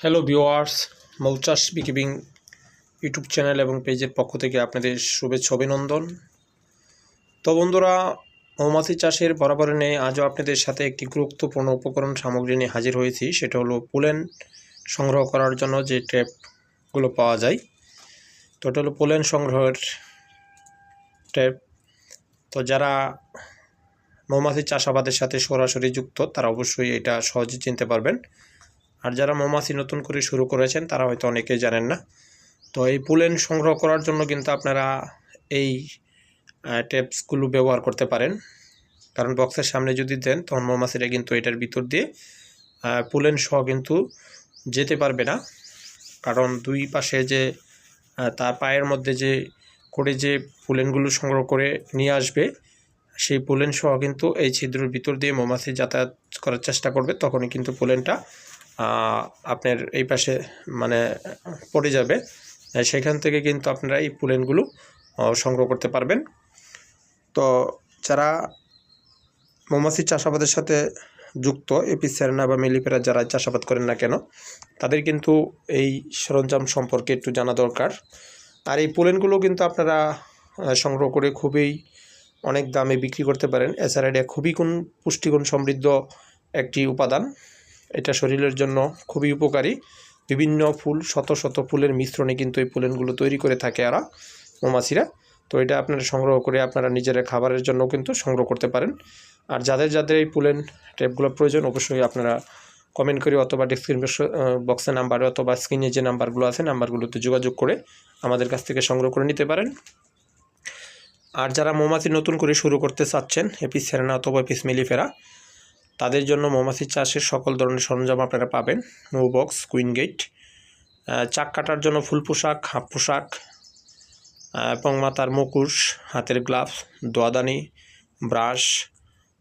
Hello viewers মৌচাষ বিকিবিং YouTube channel এবং পেজের পক্ষ থেকে আপনাদের শুভেচ্ছা, অভিনন্দন। তো বন্ধুরা, মৌমাছি চাষের বরাবর নেই আজও আপনাদের সাথে একটি গুরুত্বপূর্ণ উপকরণ সামগ্রী নিয়ে হাজির হয়েছি, সেটা হলো পোলেন সংগ্রহ করার জন্য যে ট্যাপগুলো পাওয়া যায়, তো এটা হলো পোলেন সংগ্রহের ট্যাপ তো যারা মৌমাছি চাষাবাদের সাথে সরাসরি যুক্ত, তারা অবশ্যই এটা সহজে চিনতে পারবেন। আর যারা মৌমাছি নতুন করে শুরু করেছেন, তারা হয়তো অনেকেই জানেন না। তো এই পুলেন সংগ্রহ করার জন্য কিন্তু আপনারা এই টেপসগুলো ব্যবহার করতে পারেন। কারণ বক্সের সামনে যদি দেন, তখন মৌমাছিরা কিন্তু এটার ভিতর দিয়ে পুলেন সহ কিন্তু যেতে পারবে না। কারণ দুই পাশে যে তার পায়ের মধ্যে যে, করে যে পুলেনগুলো সংগ্রহ করে নিয়ে আসবে, সেই পুলেন সহ কিন্তু এই ছিদ্রের ভিতর দিয়ে মৌমাছি যাতায়াত করার চেষ্টা করবে, তখনই কিন্তু পুলেনটা আপনার এই পাশে মানে পড়ে যাবে। সেখান থেকে কিন্তু আপনারা এই পুলেনগুলো সংগ্রহ করতে পারবেন। তো যারা মৌমাছি চাষাবাদের সাথে যুক্ত, এপিসেরনা বা মিলিপেরা যারা চাষাবাদ করেন না কেন, তাদের কিন্তু এই সরঞ্জাম সম্পর্কে একটু জানা দরকার। আর এই পুলেনগুলো কিন্তু আপনারা সংগ্রহ করে খুবই অনেক দামে বিক্রি করতে পারেন। এছাড়া এটা খুবই কোন পুষ্টিগুণ সমৃদ্ধ একটি উপাদান। এটা শরীরের জন্য খুবই উপকারী। বিভিন্ন ফুল, শত শত ফুলের মিশ্রণে কিন্তু এই পুলেনগুলো তৈরি করে থাকে এরা মৌমাছিরা। তো এটা আপনারা সংগ্রহ করে আপনারা নিজেরা খাবারের জন্য কিন্তু সংগ্রহ করতে পারেন। আর যাদের যাদের এই পুলেন ট্যাপগুলো প্রয়োজন অবশ্যই আপনারা কমেন্ট করে অথবা ডিসক্রিপশন বক্সের নাম্বারে অথবা স্ক্রিনে যে নাম্বারগুলো আছে নাম্বারগুলোতে যোগাযোগ করে আমাদের কাছ থেকে সংগ্রহ করে নিতে পারেন। আর যারা মৌমাছি নতুন করে শুরু করতে চাচ্ছেন এপিস সেরেনা অথবা এপিস মেলিফেরা তাদের জন্য মৌমাছি চাষের সকল ধরনের সরঞ্জাম আপনারা পাবেন। মৌ বক্স কুইন গেট চাক কাটার জন্য ফুল পোশাক, হাফ পোশাক এবং মাথার মুকুশ, হাতের gloves দোয়াদানি brush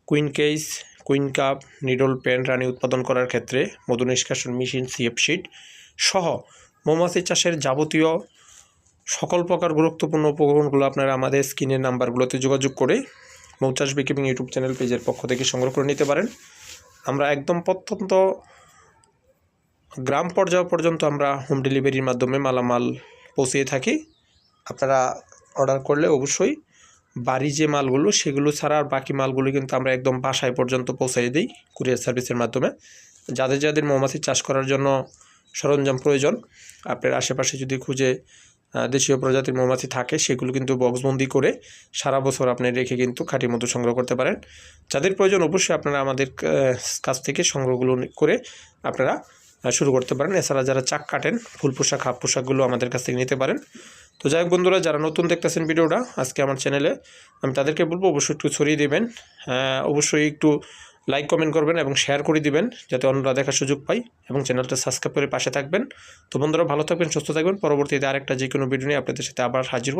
queen case queen cup needle pen রানি উৎপাদন করার ক্ষেত্রে মধু নিষ্কাশন মেশিন সিএফ শিট সহ মৌমাছি চাষের যাবতীয় সকল প্রকার গুরুত্বপূর্ণ উপকরণগুলো আপনারা আমাদের স্ক্রিনের নাম্বারগুলোতে যোগাযোগ করে মৌচাষ বিকিপিং ইউটিউব চ্যানেল পেজের পক্ষ থেকে সংগ্রহ করে নিতে পারেন। আমরা একদম প্রত্যন্ত গ্রাম পর্যায় পর্যন্ত আমরা হোম ডেলিভারির মাধ্যমে মালামাল পৌঁছিয়ে থাকি। আপনারা অর্ডার করলে অবশ্যই বাড়ি যে মালগুলো, সেগুলো ছাড়া আর বাকি মালগুলো কিন্তু আমরা একদম বাসায় পর্যন্ত পৌঁছাই দিই কুরিয়ার সার্ভিসের মাধ্যমে। যাদের যাদের মৌমাছি চাষ করার জন্য সরঞ্জাম প্রয়োজন, আপনার আশেপাশে যদি খুঁজে দেশীয় প্রজাতির মৌমাছি থাকে সেগুলো কিন্তু বক্সবন্দি করে সারা বছর আপনি রেখে কিন্তু খাঁটি মধু সংগ্রহ করতে পারেন। যাদের প্রয়োজন অবশ্যই আপনারা আমাদের কাছ থেকে সংগ্রহগুলো করে আপনারা শুরু করতে পারেন। এছাড়া যারা চাক কাটেন ফুল পোশাক হাফ পোশাকগুলো আমাদের কাছ থেকে নিতে পারেন। তো যাই বন্ধুরা যারা নতুন দেখতেছেন ভিডিওটা আজকে আমার চ্যানেলে আমি তাদেরকে বলব অবশ্যই একটু ছড়িয়ে দেবেন। আহ, অবশ্যই একটু লাইক কমেন্ট করবেন এবং শেয়ার করে দিবেন যাতে অন্যরা দেখার সুযোগ পায় এবং চ্যানেলটা সাবস্ক্রাইব করে পাশে থাকবেন। তো বন্ধুরা, ভালো থাকবেন, সুস্থ থাকবেন। পরবর্তীতে আরেকটা যে কোনো ভিডিও নিয়ে আপনাদের সাথে আবার হাজির